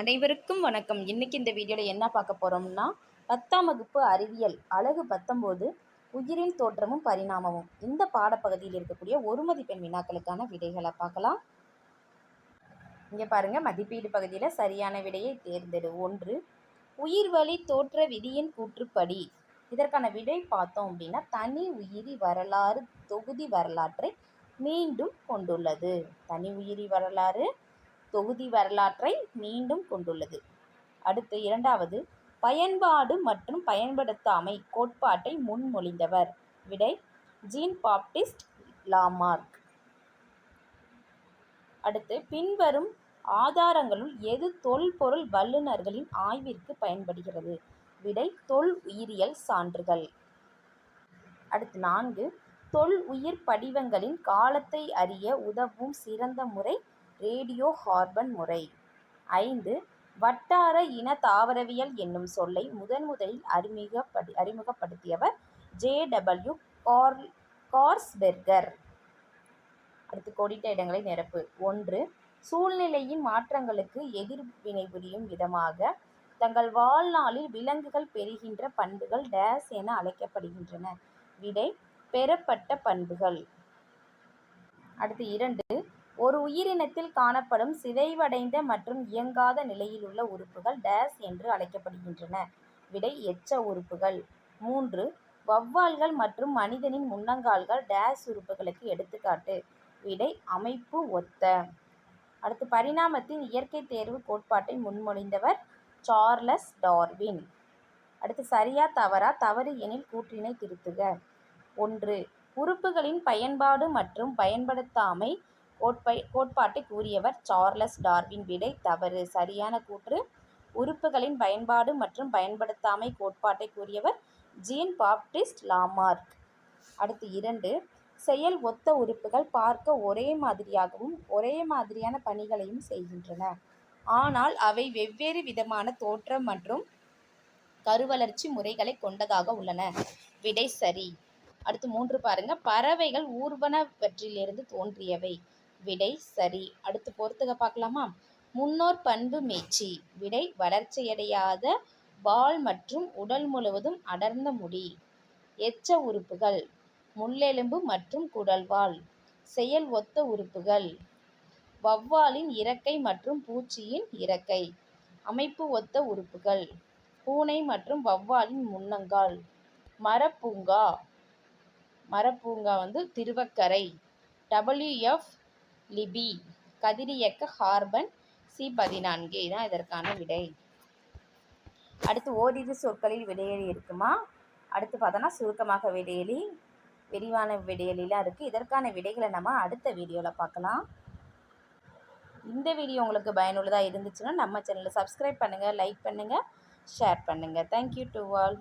அனைவருக்கும் வணக்கம். இன்னைக்கு இந்த வீடியோவில் என்ன பார்க்க போகிறோம்னா பத்தாம் வகுப்பு அறிவியல் அழகு பத்தொம்போது உயிரின் தோற்றமும் பரிணாமமும். இந்த பாடப்பகுதியில் இருக்கக்கூடிய ஒரு மதிப்பெண் வினாக்களுக்கான விடைகளை பார்க்கலாம். இங்கே பாருங்க மதிப்பீடு பகுதியில் சரியான விடையை தேர்ந்தெடு. ஒன்று உயிர்வழி தோற்ற விதியின் கூற்றுப்படி. இதற்கான விடை பார்த்தோம் அப்படின்னா தனி உயிரி வரலாறு தொகுதி வரலாற்றை மீண்டும் கொண்டுள்ளது. தனி உயிரி வரலாறு தொகுதி வரலாற்றை மீண்டும் கொண்டுள்ளது. அடுத்து இரண்டாவது பயன்பாடு மற்றும் பயன்படுத்தாமை கோட்பாட்டை முன்மொழிந்தவர். விடை ஜீன் பாப்டிஸ்ட் லாமார்க். அடுத்து பின்வரும் ஆதாரங்களுள் எது தொல்பொருள் வல்லுநர்களின் ஆய்விற்கு பயன்படுகிறது? விடை தொல் உயிரியல் சான்றுகள். அடுத்து நான்கு தொல் உயிர் படிவங்களின் காலத்தை அறிய உதவும் சிறந்த முறை ரேடியோ ஹார்பன் முறை. ஐந்து வட்டார இன தாவரவியல் என்னும் சொல்லை முதன் முதலில் அறிமுகப்படு அறிமுகப்படுத்தியவர் ஜே டபிள்யூ கார் கார்ஸ்பெர்கர். அடுத்து கோடிட்ட இடங்களை நிரப்பு. ஒன்று சூழ்நிலையின் மாற்றங்களுக்கு எதிர்வினை புரியும் விதமாக தங்கள் வாழ்நாளில் விலங்குகள் பெறுகின்ற பண்புகள் டேஸ் என அழைக்கப்படுகின்றன. விடை பெறப்பட்ட பண்புகள். அடுத்து இரண்டு ஒரு உயிரினத்தில் காணப்படும் சிதைவடைந்த மற்றும் இயங்காத நிலையிலுள்ள உறுப்புகள் டேஸ் என்று அழைக்கப்படுகின்றன. விடை எச்ச உறுப்புகள். மூன்று வௌவால்கள் மற்றும் மனிதனின் முன்னங்கால்கள் டேஸ் உறுப்புகளுக்கு எடுத்துக்காட்டு. விடை அமைப்பு ஒத்த. அடுத்து பரிணாமத்தின் இயற்கை தேர்வு கோட்பாட்டை முன்மொழிந்தவர் சார்லஸ் டார்வின். அடுத்து சரியா தவறா தவறு எனில் கூற்றினை திருத்துக. ஒன்று உறுப்புகளின் பயன்பாடு மற்றும் பயன்படுத்தாமை கோட்பை கோட்பாட்டை கூறியவர் சார்லஸ் டார்வின் விடை தவறு. சரியான கூற்று. உறுப்புகளின் பயன்பாடு மற்றும் பயன்படுத்தாமை கோட்பாட்டை கூறியவர் ஜீன் பாப்டிஸ்ட் லாமார்க். அடுத்து இரண்டு. செயல் ஒத்த உறுப்புகள் பார்க்க ஒரே மாதிரியாகவும் ஒரே மாதிரியான பணிகளையும் செய்கின்றன. ஆனால் அவை வெவ்வேறு விதமான தோற்றம் மற்றும் கருவளர்ச்சி முறைகளை கொண்டதாக உள்ளன. விடை சரி. அடுத்து மூன்று பாருங்க. பறவைகள் ஊர்வனவற்றிலிருந்து தோன்றியவை. விடை சரி. அடுத்து பொறுத்துக பார்க்கலாமா? முன்னோர் பண்பு மேய்ச்சி. விடை வளர்ச்சியடையாத வால் மற்றும் உடல் முழுவதும் அடர்ந்த முடி. எச்ச உறுப்புகள். முள்ளெலும்பு மற்றும் குடல்வால் செயல் ஒத்த உறுப்புகள். வௌவாலின் இறக்கை மற்றும் பூச்சியின் இறக்கை. அமைப்பு ஒத்த உறுப்புகள். பூனை மற்றும் வௌவாலின் முன்னங்கால். மரப்பூங்கா. மரப்பூங்கா வந்து திருவக்கரை. டபிள்யூஎஃப் லிபி. கதிரியக்க கார்பன் சி பதினான்கு. இதான் இதற்கான விடை. அடுத்து ஓரிரு சொற்களில் விடையெளி இருக்குமா? அடுத்து பார்த்தோன்னா சுருக்கமாக விடையெளி விரிவான விடையெளிலாம் இருக்குது இதற்கான விடைகளை நம்ம அடுத்த வீடியோவில் பார்க்கலாம். இந்த வீடியோ உங்களுக்கு பயனுள்ளதாக இருந்துச்சுன்னா நம்ம சேனலை சப்ஸ்கிரைப் பண்ணுங்கள் லைக் பண்ணுங்கள் ஷேர் பண்ணுங்கள் தேங்க்யூ டு ஆல்